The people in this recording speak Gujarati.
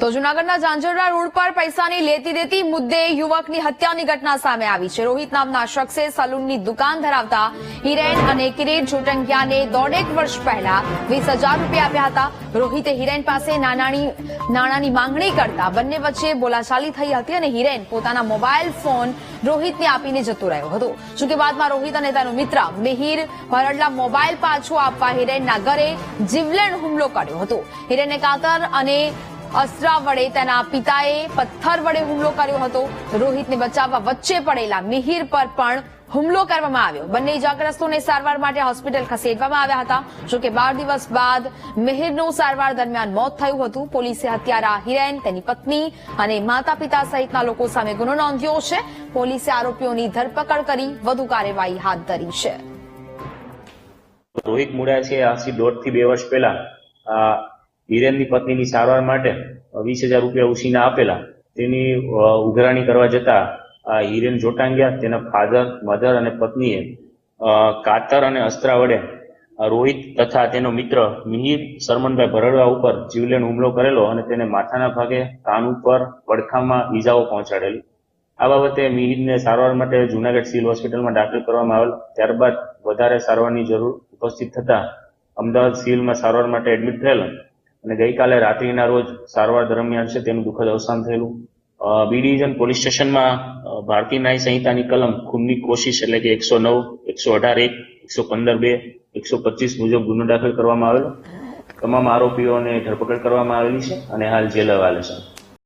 તો જુનાગઢના ઝાંઝરડા રોડ પર પૈસાની લેતી દેતી મુદ્દે યુવકની હત્યાની ઘટના સામે આવી છે. રોહિત નામના શખ્સે સલૂનની દુકાન ધરાવતા હિરેન અને કિરીટ જોટંગિયાને દોઢેક વર્ષ પહેલા વીસ હજાર રૂપિયા આપ્યા હતા. રોહિતે હિરેન પાસે નાનાની નાણાંની માંગણી કરતા બંને વચ્ચે બોલાચાલી થઈ હતી અને હિરેન પોતાના મોબાઈલ ફોન રોહિતને આપીને જતો રહ્યો હતો. જોકે બાદમાં રોહિત અને તેનો મિત્ર મિહિર ભરડલા મોબાઈલ પાછો આપવા હિરેનના ઘરે જીવલેણ હુમલો કર્યો હતો. હિરેને કાતર અને અસ્ત્રા વડે તેના પિતાએ પથ્થર વડે હુમલો કર્યો હતો. રોહિતને બચાવવા વચ્ચે પડેલા મિહિર પર પણ હુમલો કરવામાં આવ્યો. બંને ઇજાગ્રસ્તોને સારવાર માટે હોસ્પિટલ ખસેડવામાં આવ્યા હતા. જોકે બાર દિવસ બાદ મિહિરનું સારવાર દરમિયાન મોત થયું હતું. પોલીસે હત્યારા હિરેન, તેની પત્ની અને માતા પિતા સહિતના લોકો સામે ગુનો નોંધ્યો છે. પોલીસે આરોપીઓની ધરપકડ કરી વધુ કાર્યવાહી હાથ ધરી છે. રોહિત મુડા છે આજથી દોઢથી બે વર્ષ પહેલા. હિરેનની પત્નીની સારવાર માટે વીસ હજાર રૂપિયા ઉછીના આપેલા. તેની ઉઘરાણી કરવા જતા આ હિરેન જોટાંગિયા. તેના ફાધર, મધર અને પત્નીએ કાતર અને અસ્ત્રા વડે રોહિત તથા તેનો મિત્ર મિહિર સરમનભાઈ ભરડવા ઉપર જીવલેણ હુમલો કરેલો અને તેને માથાના ભાગે, કાન ઉપર, પડખામાં ઈજાઓ પહોંચાડેલી. આ બાબતે મિહિરને સારવાર માટે જુનાગઢ સિવિલ હોસ્પિટલમાં દાખલ કરવામાં આવેલ. ત્યારબાદ વધારે સારવારની જરૂર ઉપસ્થિત થતા અમદાવાદ સિવિલમાં સારવાર માટે એડમિટ થયેલ અને ગઈકાલે રાત્રિના રોજ સારવાર દરમિયાન છે તેનું દુઃખદ અવસાન થયેલું. બી ડિવિઝન પોલીસ સ્ટેશનમાં ભારતીય ન્યાય સંહિતાની કલમ ખૂનની કોશિશ એટલે કે એકસો નવ, એકસો અઢાર એક, એકસો પંદર બે, એકસો પચીસ મુજબ ગુનો દાખલ કરવામાં આવેલો. તમામ આરોપીઓને ધરપકડ કરવામાં આવેલી છે અને હાલ જેલ હવાલે છે.